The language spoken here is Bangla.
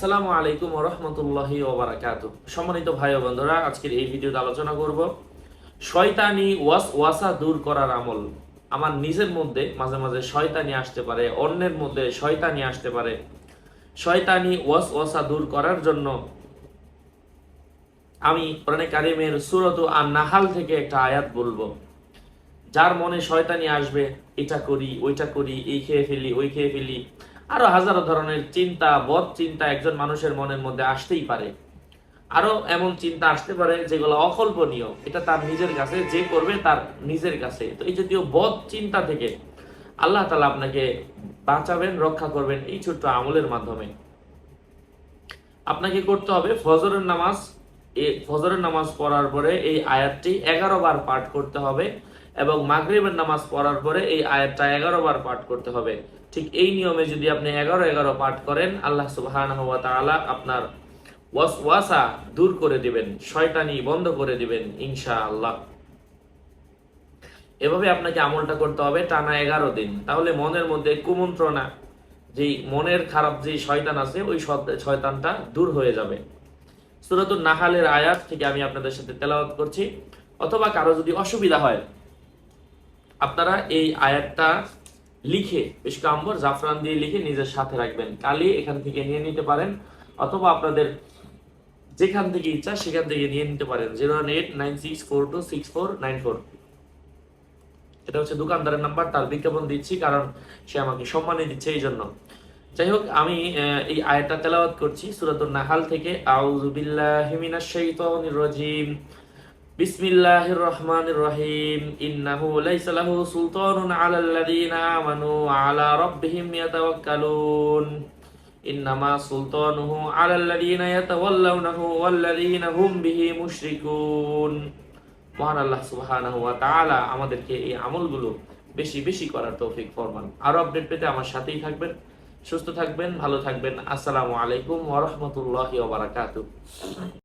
আসসালামু আলাইকুম রহমতুল্লাহি ওবারাকাতু সম্মানিত ভাই ও বন্ধুরা, আজকের এই ভিডিওতে আলোচনা করব শয়তানি ওয়াস ওয়াসা দূর করার আমল। আমার নিজের মধ্যে মাঝে মাঝে শয়তানি আসতে পারে, অন্যের মধ্যে শয়তানি আসতে পারে। শয়তানি ওয়াস ওয়াসা দূর করার জন্য আমি কোরআনে কারিমের সুরত আর নাহাল থেকে একটা আয়াত বলব। যার মনে শয়তানি আসবে, এটা করি, ওইটা করি, এই খেয়ে ফেলি, ওই খেয়ে ফেলি। আরও হাজারো ধরনের চিন্তা, বদ চিন্তা একজন মানুষের মনের মধ্যে আসতেই পারে। আরও এমন চিন্তা আসতে পারে যেগুলো অকল্পনীয়। এটা তার নিজের কাছে, যে করবে তার নিজের কাছে। তো এই জাতীয় বদ চিন্তা থেকে আল্লাহ তালা আপনাকে বাঁচাবেন, রক্ষা করবেন এই ছোট্ট আমলের মাধ্যমে। আপনাকে করতে হবে ফজরের নামাজ। এই ফজরের নামাজ পড়ার পরে এই আয়াতটি এগারো বার পাঠ করতে হবে। এবং মাগরিবের নামাজ পড়ার পরে এই আয়াতটা এগারো বার পাঠ করতে হবে। ঠিক এই নিয়মে যদি আপনি এগারো এগারো পাঠ করেন, আল্লাহ তাআলা আপনার ওয়াসওয়াসা দূর করে দিবেন, শয়তানি বন্ধ করে দিবেন, ইনশাআল্লাহ। এভাবে আপনাকে আমলটা করতে হবে টানা এগারো দিন। তাহলে মনের মধ্যে কুমন্ত্রণা, যেই মনের খারাপ যে শয়তান আছে, ওই শয়তানটা দূর হয়ে যাবে। সুরাতুন নাহালের আয়াত থেকে আমি আপনাদের সাথে তেলাওয়াত করছি। অথবা কারও যদি অসুবিধা হয় আপনারা এই আয়াতটা লিখে, বেশ কাম্বর জাফরান দিয়ে লিখে নিজের সাথে রাখবেন। কালি এখান থেকে নিয়ে নিতে পারেন, অথবা আপনাদের যেখান থেকে ইচ্ছা সেখান থেকে নিয়ে নিতে পারেন। Zero eight nine six four two six four nine four. এটা হচ্ছে দোকানদারের নাম্বার, তার বিজ্ঞাপন দিচ্ছি, কারণ সে আমাকে সম্মানে দিচ্ছে এই জন্য। যাই হোক, আমি এই আয়াতটা তেলাওয়াত করছি, সূরাতুন নাহাল থেকে। আউযু বিল্লাহি মিনাশ রাজিম। বিসমিল্লাহির রহমানির রহিম ইন্নাহু লাইসা লাহু সুলতানুন আলাল লাযিনা আমানু আলা রাব্বিহিম ইয়াতাওয়াক্কালুন। ইন্নামা সুলতানুহু আলাল লাযিনা ইয়াতাওয়াল্লাউনাহু ওয়াল্লাযিনা হুম বিহি মুশরিকুন। মহান আল্লাহ সুবহানাহু ওয়া তাআলা আমাদেরকে এই আমলগুলো বেশি বেশি করার তৌফিক ফরমান। আরও আপডেট পেতে আমার সাথেই থাকবেন, সুস্থ থাকবেন, ভালো থাকবেন। আসসালামু আলাইকুম ওয়া রাহমাতুল্লাহি ওয়া বারাকাতুহু।